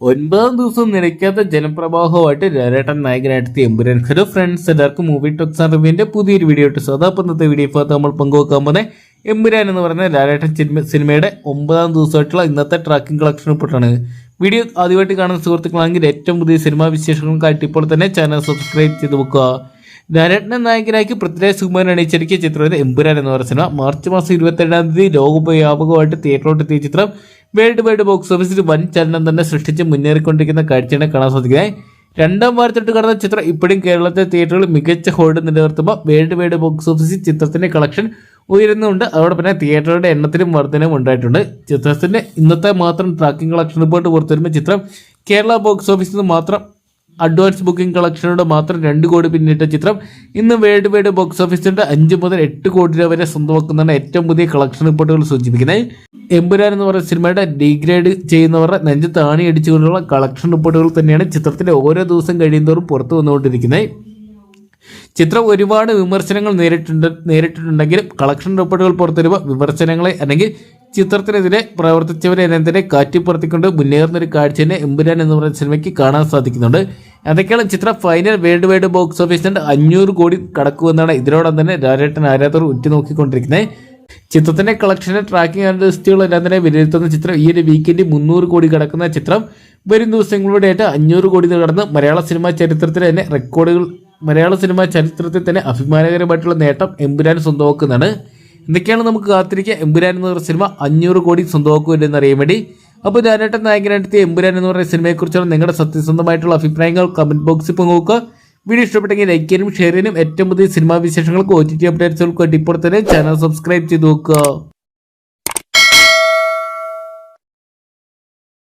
ഒൻപതാം ദിവസം നിലയ്ക്കാത്ത ജനപ്രവാഹമായിട്ട് രാരേട്ടൻ നായകനായിട്ട് എമ്പുരാൻ. ഹലോ ഫ്രണ്ട്സ് എല്ലാവർക്കും മൂവി ടോക്സ് റിവ്യൂവിന്റെ പുതിയൊരു വീഡിയോ ഇട്ട് സോ അപ്പോൾ വീഡിയോ ഭാഗത്ത് നമ്മൾ പങ്കുവെക്കാൻ പോകുന്നത് എമ്പുരാൻ എന്ന് പറയുന്ന രാരേട്ടൻ സിനിമ സിനിമയുടെ ഒമ്പതാം ദിവസമായിട്ടുള്ള ഇന്നത്തെ ട്രാക്കിംഗ് കളക്ഷൻ റിപ്പോർട്ടാണ് വീഡിയോ ആദ്യമായിട്ട് കാണുന്ന സുഹൃത്തുക്കളാണെങ്കിൽ ഏറ്റവും പുതിയ സിനിമാ വിശേഷങ്ങൾക്കായിട്ട് ഇപ്പോൾ തന്നെ ചാനൽ സബ്സ്ക്രൈബ് ചെയ്ത് വെക്കുക. ലാലേട്ടനെ നായകനാക്കി പൃഥ്വിരാജ് സുകുമാരൻ അണിയിച്ചൊരുക്കിയ ചിത്രം എമ്പുരാൻ എന്ന് പറയുന്ന സിനിമ മാർച്ച് മാസം ഇരുപത്തേഴാം തീയതി ലോകവ്യാപകമായിട്ട് തിയേറ്ററിലോട്ട് എത്തിയ ചിത്രം വേൾഡ് വൈഡ് ബോക്സ് ഓഫീസിൽ വൻ ചലനം തന്നെ സൃഷ്ടിച്ച് മുന്നേറിക്കൊണ്ടിരിക്കുന്ന കാഴ്ചയാണ് കാണാൻ സാധിക്കുന്നത്. രണ്ടാം വാരത്തിട്ട് കടന്ന ചിത്രം ഇപ്പോഴും കേരളത്തെ തിയേറ്ററുകളിൽ മികച്ച ഹോൾഡ് നിലനിർത്തുമ്പോൾ വേൾഡ് വൈഡ് ബോക്സ് ഓഫീസിൽ ചിത്രത്തിന്റെ കളക്ഷൻ ഉയരുന്നുണ്ട്. അതോടൊപ്പം തന്നെ തിയേറ്ററുകളുടെ എണ്ണത്തിലും വർധനവും ഉണ്ടായിട്ടുണ്ട്. ചിത്രത്തിന്റെ ഇന്നത്തെ മാത്രം ട്രാക്കിംഗ് കളക്ഷൻ റിപ്പോർട്ട് പുറത്തുവരുമ്പോൾ ചിത്രം കേരള ബോക്സ് ഓഫീസിൽ നിന്ന് മാത്രം അഡ്വാൻസ് ബുക്കിംഗ് കളക്ഷനോട് മാത്രം രണ്ട് കോടി പിന്നിട്ട ചിത്രം ഇന്ന് വേൾഡ് വൈഡ് ബോക്സ് ഓഫീസിന്റെ അഞ്ച് മുതൽ എട്ട് കോടി രൂപ വരെ സ്വന്തമാക്കുന്നതാണ് ഏറ്റവും പുതിയ കളക്ഷൻ റിപ്പോർട്ടുകൾ സൂചിപ്പിക്കുന്നത്. എമ്പുരാൻ എന്ന് പറയുന്ന സിനിമയുടെ ഡീഗ്രേഡ് ചെയ്യുന്നവരുടെ നെഞ്ച് താണി അടിച്ചുകൊണ്ടുള്ള കളക്ഷൻ റിപ്പോർട്ടുകൾ തന്നെയാണ് ചിത്രത്തിന്റെ ഓരോ ദിവസം കഴിയുന്നതോറും പുറത്തു വന്നുകൊണ്ടിരിക്കുന്നത്. ചിത്രം ഒരുപാട് വിമർശനങ്ങൾ നേരിട്ടുണ്ട് നേരിട്ടിട്ടുണ്ടെങ്കിലും കളക്ഷൻ റിപ്പോർട്ടുകൾ പുറത്തുവരുമ്പോൾ വിമർശനങ്ങളെ അല്ലെങ്കിൽ ചിത്രത്തിനെതിരെ പ്രവർത്തിച്ചവരെ എന്നെതിരെ കാറ്റിപ്പുറത്തിക്കൊണ്ട് മുന്നേറുന്ന ഒരു കാഴ്ച തന്നെ എമ്പുരാൻ എന്ന് പറയുന്ന സിനിമയ്ക്ക് കാണാൻ സാധിക്കുന്നുണ്ട്. അതൊക്കെയാണ് ചിത്രം ഫൈനൽ വേൾഡ് വൈഡ് ബോക്സ് ഓഫീസിന്റെ അഞ്ഞൂറ് കോടി കടക്കുമെന്നാണ് ഇതിനോടൊപ്പം തന്നെ രാജേട്ടൻ ആരാധകർ ഉറ്റുനോക്കിക്കൊണ്ടിരിക്കുന്നത്. ചിത്രത്തിന്റെ കളക്ഷനെ ട്രാക്കിംഗ് അനലിസ്റ്റുകളെല്ലാം തന്നെ വിലയിരുത്തുന്ന ചിത്രം. ഈ ഒരു വീക്കെൻഡ് മുന്നൂറ് കോടി കടക്കുന്ന ചിത്രം. വരും ദിവസങ്ങളിലൂടെയായിട്ട് അഞ്ഞൂറ് കോടി കടന്ന് മലയാള സിനിമാ ചരിത്രത്തിൽ തന്നെ റെക്കോർഡുകൾ മലയാള സിനിമാ ചരിത്രത്തിൽ തന്നെ അഭിമാനകരമായിട്ടുള്ള നേട്ടം എമ്പുരാൻ സ്വന്തമാക്കുന്നതാണ്. എന്തൊക്കെയാണ് നമുക്ക് കാത്തിരിക്കുക? എമ്പുരാൻ എന്ന് പറയുന്ന സിനിമ അഞ്ഞൂറ് കോടി സ്വന്തമാക്കുമല്ലെന്ന് അറിയാൻ വേണ്ടി. അപ്പോൾ ഞാനേട്ടൻ നായകനായിട്ട് എമ്പുരാൻ എന്ന് പറയുന്ന സിനിമയെക്കുറിച്ചുള്ള നിങ്ങളുടെ സത്യസന്ധമായിട്ടുള്ള അഭിപ്രായങ്ങൾ കമന്റ് ബോക്സിൽ പങ്കുവെക്കുക വീഡിയോ ഇഷ്ടപ്പെട്ടെങ്കിൽ ലൈക്ക് ചെയ്യാനും ഷെയർ ചെയ്യാനും ഏറ്റവും പുതിയ സിനിമാ വിശേഷങ്ങൾക്ക് ഒ ടി ടി അപ്ഡേറ്റ്സുകൾക്ക് വേണ്ടി ഇപ്പോൾ തന്നെ ചാനൽ സബ്സ്ക്രൈബ് ചെയ്ത് നോക്കുക.